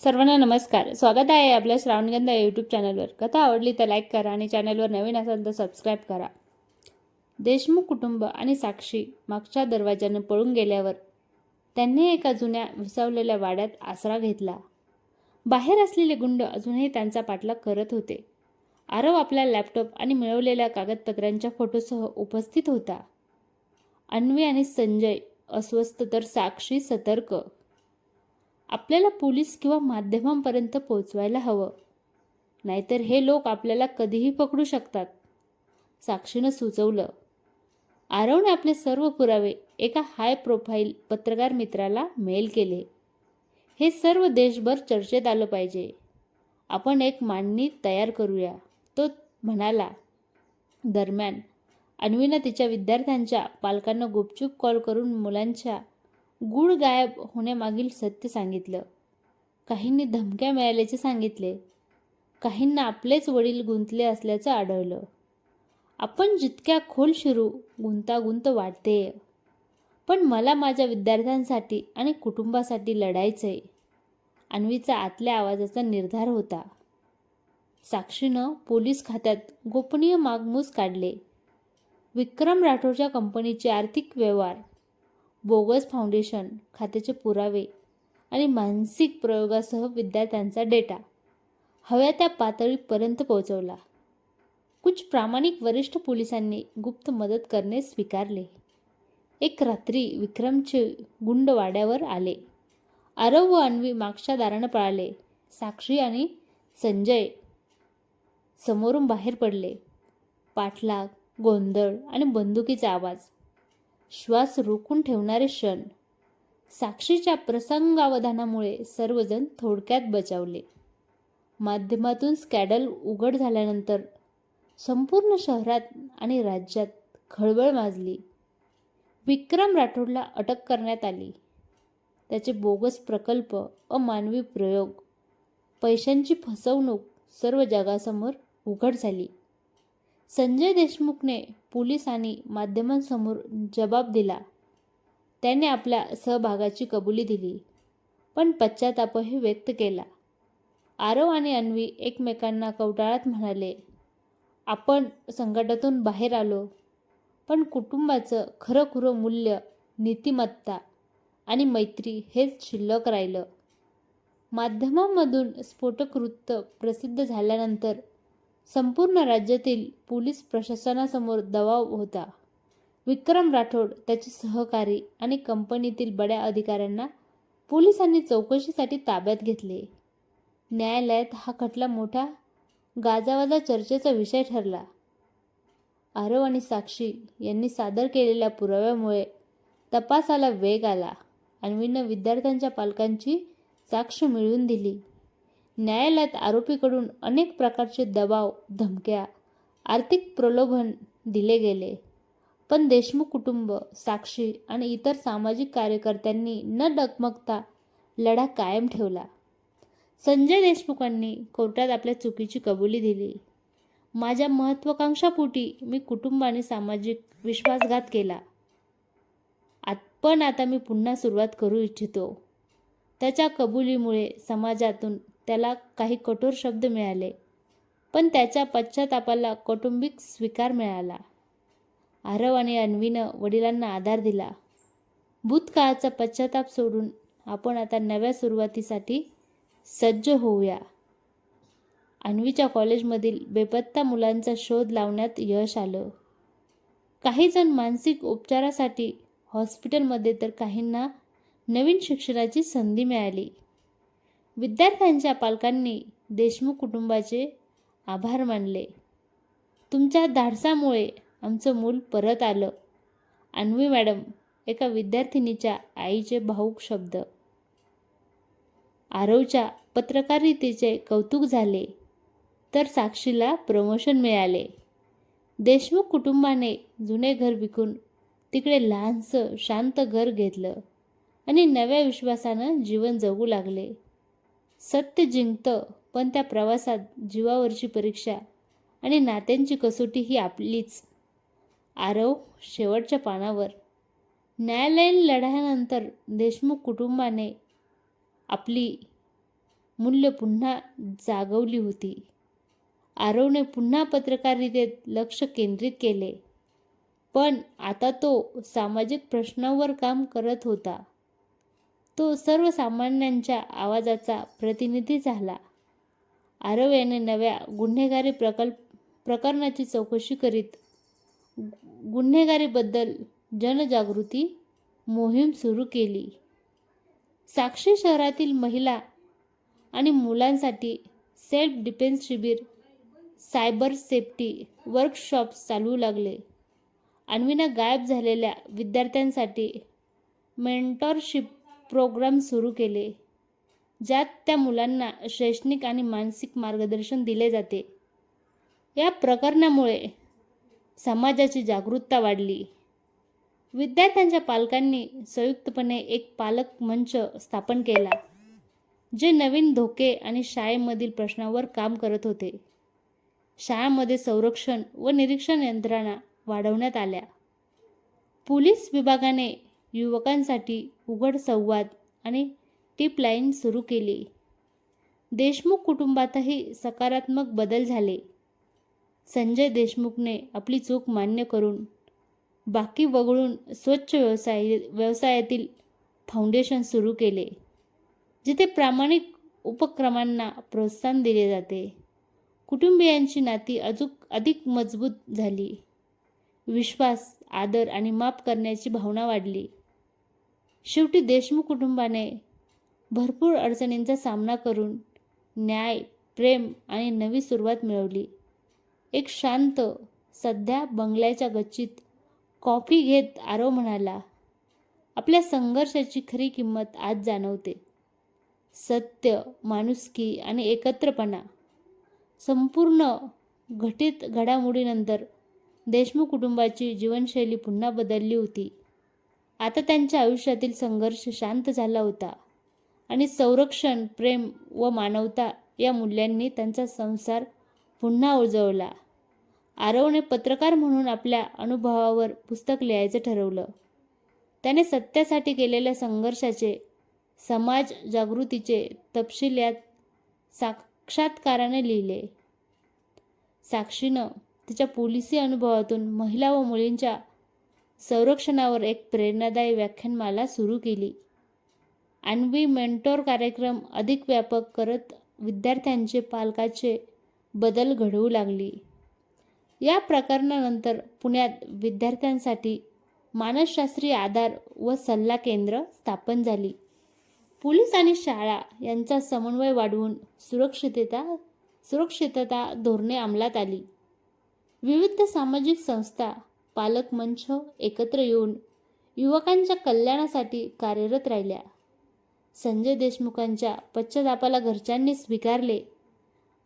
सर्वांना नमस्कार. स्वागत आहे आपल्या श्रावणगंधा यूट्यूब चॅनलवर कथा आवडली तर लाईक करा आणि चॅनलवर नवीन असाल तर सबस्क्राईब करा. देशमुख कुटुंब आणि साक्षी मागच्या दरवाज्यानं पळून गेल्यावर त्यांनी एका जुन्या विसावलेल्या वाड्यात आसरा घेतला. बाहेर असलेले गुंड अजूनही त्यांचा पाठलाग करत होते. आरव आपल्या लॅपटॉप आणि मिळवलेल्या कागदपत्रांच्या फोटोसह उपस्थित होता. अन्वी आणि संजय अस्वस्थ तर साक्षी सतर्क आपल्याला पोलीस किंवा माध्यमांपर्यंत पोचवायला हवं. नाहीतर हे लोक आपल्याला कधीही पकडू शकतात. साक्षीनं सुचवलं. आरवने आपले सर्व पुरावे एका हाय प्रोफाईल पत्रकार मित्राला मेल केले. हे सर्व देशभर चर्चेत आलं पाहिजे. आपण एक मांडणी तयार करूया. तो म्हणाला दरम्यान अन्वीनं तिच्या विद्यार्थ्यांच्या पालकांना गुपचूप कॉल करून मुलांच्या गुळ गायब होण्यामागील सत्य सांगितलं. काहींनी धमक्या मिळाल्याचे सांगितले. काहींना आपलेच वडील गुंतले असल्याचं आढळलं. आपण जितक्या खोल शिरू गुंतागुंत वाटते पण मला माझ्या विद्यार्थ्यांसाठी आणि कुटुंबासाठी लढायचं आहे अन्वीचा आतल्या आवाजाचा निर्धार होता. साक्षीनं पोलीस खात्यात गोपनीय मागमूस काढले. विक्रम राठोडच्या कंपनीचे आर्थिक व्यवहार बोगस फाउंडेशन खात्याचे पुरावे आणि मानसिक प्रयोगासह विद्यार्थ्यांचा डेटा. हव्या त्या पातळीपर्यंत पोहोचवला. कुछ प्रामाणिक वरिष्ठ पोलिसांनी गुप्त मदत करणे स्वीकारले. एक रात्री विक्रमचे गुंड वाड्यावर आले. आरव व अन्वी मागच्या दारानं पळाले. साक्षी आणि संजय समोरून बाहेर पडले. पाठलाग गोंधळ आणि बंदुकीचा आवाज. श्वास रोखून ठेवणारे क्षण. साक्षीच्या प्रसंगावधानामुळे सर्वजण थोडक्यात बचावले. माध्यमातून स्कॅडल उघड झाल्यानंतर संपूर्ण शहरात आणि राज्यात खळबळ माजली. विक्रम राठोडला अटक करण्यात आली. त्याचे बोगस प्रकल्प अमानवी प्रयोग पैशांची फसवणूक सर्व जगासमोर उघड झाली. संजय देशमुखने पोलीस आणि माध्यमांसमोर जबाब दिला. त्याने आपल्या सहभागाची कबुली दिली पण पश्चातापही व्यक्त केला. आरव आणि अन्वी एकमेकांना कवटाळात म्हणाले आपण संकटातून बाहेर आलो पण कुटुंबाचं खरंखुरं मूल्य नीतिमत्ता आणि मैत्री हेच शिल्लक राहिलं. माध्यमांमधून स्फोटक वृत्त प्रसिद्ध झाल्यानंतर संपूर्ण राज्यातील पोलीस प्रशासनासमोर दबाव होता. विक्रम राठोड त्याचे सहकारी आणि कंपनीतील बड्या अधिकाऱ्यांना पोलिसांनी चौकशीसाठी ताब्यात घेतले. न्यायालयात हा खटला मोठा गाजावाजा चर्चेचा विषय ठरला. आरव आणि साक्षी यांनी सादर केलेल्या पुराव्यामुळे तपासाला वेग आला. अन्वीनं विद्यार्थ्यांच्या पालकांची साक्ष मिळवून दिली. न्यायालयात आरोपीकडून अनेक प्रकारचे दबाव धमक्या आर्थिक प्रलोभन दिले गेले. पण देशमुख कुटुंब साक्षी आणि इतर सामाजिक कार्यकर्त्यांनी न डगमगता लढा कायम ठेवला. संजय देशमुखांनी कोर्टात आपल्या चुकीची कबुली दिली. माझ्या महत्त्वाकांक्षापोटी मी कुटुंबाने सामाजिक विश्वासघात केला. आत पण आता मी पुन्हा सुरुवात करू इच्छितो. त्याच्या कबुलीमुळे समाजातून त्याला काही कठोर शब्द मिळाले. पण त्याच्या पश्चातापाला कौटुंबिक स्वीकार मिळाला. आरव आणि अन्वीनं वडिलांना आधार दिला. भूतकाळाचा पश्चाताप सोडून आपण आता नव्या सुरुवातीसाठी सज्ज होऊया. अन्वीच्या कॉलेजमधील बेपत्ता मुलांचा शोध लावण्यात यश आलं. काही जण मानसिक उपचारासाठी हॉस्पिटलमध्ये तर काहींना नवीन शिक्षणाची संधी मिळाली. विद्यार्थ्यांच्या पालकांनी देशमुख कुटुंबाचे आभार मानले. तुमच्या धाडसामुळे आमचं मूल परत आलं. अन्वी मॅडम एका विद्यार्थिनीच्या आईचे भाऊक शब्द. आरवच्या पत्रकारितेचे कौतुक झाले तर साक्षीला प्रमोशन मिळाले. देशमुख कुटुंबाने जुने घर विकून तिकडे लहानसं शांत घर घेतलं आणि नव्या विश्वासानं जीवन जगू लागले. सत्य जिंकतं पण त्या प्रवासात जीवावरची परीक्षा आणि नात्यांची कसोटी ही आपलीच. आरव शेवटच्या पानावर. न्यायालयीन लढ्यानंतर देशमुख कुटुंबाने आपली मूल्य पुन्हा जागवली होती. आरवने पुन्हा पत्रकारितेत लक्ष केंद्रित केले. पण आता तो सामाजिक प्रश्नांवर काम करत होता. तो सर्वसामान्यांच्या आवाजाचा प्रतिनिधी झाला. आरव याने नव्या गुन्हेगारी प्रकल्प प्रकरणाची चौकशी करीत गुन्हेगारीबद्दल जनजागृती मोहीम सुरू केली. साक्षी शहरातील महिला आणि मुलांसाठी सेल्फ डिफेन्स शिबिर सायबर सेफ्टी वर्कशॉप्स चालू लागले. अन्वीनं गायब झालेल्या विद्यार्थ्यांसाठी मेंटॉरशिप प्रोग्राम सुरू केले ज्यात त्या मुलांना शैक्षणिक आणि मानसिक मार्गदर्शन दिले जाते. या प्रकरणामुळे समाजाची जागरूकता वाढली. विद्यार्थ्यांच्या पालकांनी संयुक्तपणे एक पालक मंच स्थापन केला जे नवीन धोके आणि शाळेमधील प्रश्नांवर काम करत होते. शाळांमध्ये संरक्षण व निरीक्षण यंत्रणा वाढवण्यात आल्या. पोलीस विभागाने युवकांसाठी उघड संवाद आणि टिपलाईन सुरू केली. देशमुख कुटुंबातही सकारात्मक बदल झाले. संजय देशमुखने आपली चूक मान्य करून बाकी वगळून स्वच्छ व्यवसाय व्यवसायातील फाउंडेशन सुरू केले जिथे प्रामाणिक उपक्रमांना प्रोत्साहन दिले जाते. कुटुंबियांची नाती अजूक अधिक मजबूत झाली. विश्वास आदर आणि माफ करण्याची भावना वाढली. शेवटी देशमुख कुटुंबाने भरपूर अडचणींचा सामना करून न्याय प्रेम आणि नवी सुरुवात मिळवली. एक शांत सध्या बंगल्याच्या गच्चीत कॉफी घेत आरव म्हणाला आपल्या संघर्षाची खरी किंमत आज जाणवते. सत्य माणुसकी आणि एकत्रपणा. संपूर्ण घटित घडामोडीनंतर देशमुख कुटुंबाची जीवनशैली पुन्हा बदलली होती. आता त्यांच्या आयुष्यातील संघर्ष शांत झाला होता. आणि संरक्षण प्रेम व मानवता या मूल्यांनी त्यांचा संसार पुन्हा उजवला आरवने पत्रकार म्हणून आपल्या अनुभवावर पुस्तक लिहायचं ठरवलं. त्याने सत्यासाठी केलेल्या संघर्षाचे समाज जागृतीचे तपशील यात साक्षात्काराने लिहिले. साक्षीनं तिच्या पोलिसी अनुभवातून महिला व मुलींच्या संरक्षणावर एक प्रेरणादायी व्याख्यानमाला सुरू केली. अन्वी मेंटोर कार्यक्रम अधिक व्यापक करत विद्यार्थ्यांचे पालकाचे बदल घडवू लागली. या प्रकरणानंतर पुण्यात विद्यार्थ्यांसाठी मानसशास्त्रीय आधार व सल्ला केंद्र स्थापन झाली. पोलीस आणि शाळा यांचा समन्वय वाढवून सुरक्षितता सुरक्षितता धोरणे अंमलात आली. विविध सामाजिक संस्था पालक मंच एकत्र येऊन युवकांच्या कल्याणासाठी कार्यरत राहिल्या. संजय देशमुखांच्या पश्चातापाला घरच्यांनी स्वीकारले.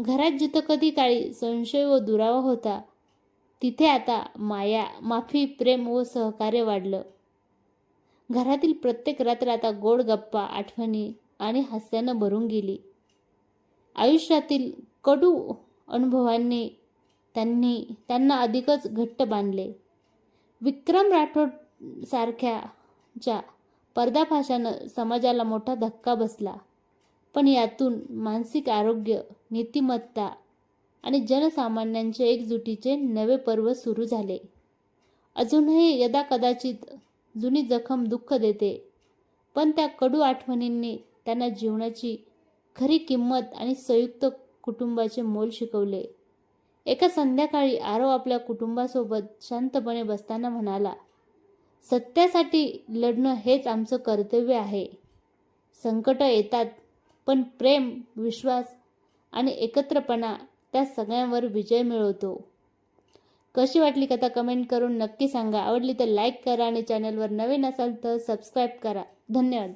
घरात जिथं कधी काळी संशय व दुरावा होता तिथे आता माया माफी प्रेम व सहकार्य वाढलं. घरातील प्रत्येक रात्र आता गोड गप्पा आठवणी आणि हास्यानं भरून गेली. आयुष्यातील कडू अनुभवांनी त्यांनी त्यांना अधिकच घट्ट बांधले. विक्रम राठोड सारख्याच्या पर्दाफाशानं समाजाला मोठा धक्का बसला पण यातून मानसिक आरोग्य नीतिमत्ता आणि जनसामान्यांच्या एकजुटीचे नवे पर्व सुरू झाले. अजूनही यदा कदाचित जुनी जखम दुःख देते पण त्या कडू आठवणींनी त्यांना जीवनाची खरी किंमत आणि संयुक्त कुटुंबाचे मोल शिकवले. एका संध्याकाळी आरव आपल्या कुटुंबासोबत शांतपणे बसताना म्हणाला सत्यासाठी लढणं हेच आमचं कर्तव्य आहे. संकट येतात पण प्रेम विश्वास आणि एकत्रपणा त्या सगळ्यांवर विजय मिळवतो. कशी वाटली कथा कमेंट करून नक्की सांगा. आवडली तर लाईक करा आणि चॅनलवर नवीन असाल तर सबस्क्राईब करा. धन्यवाद.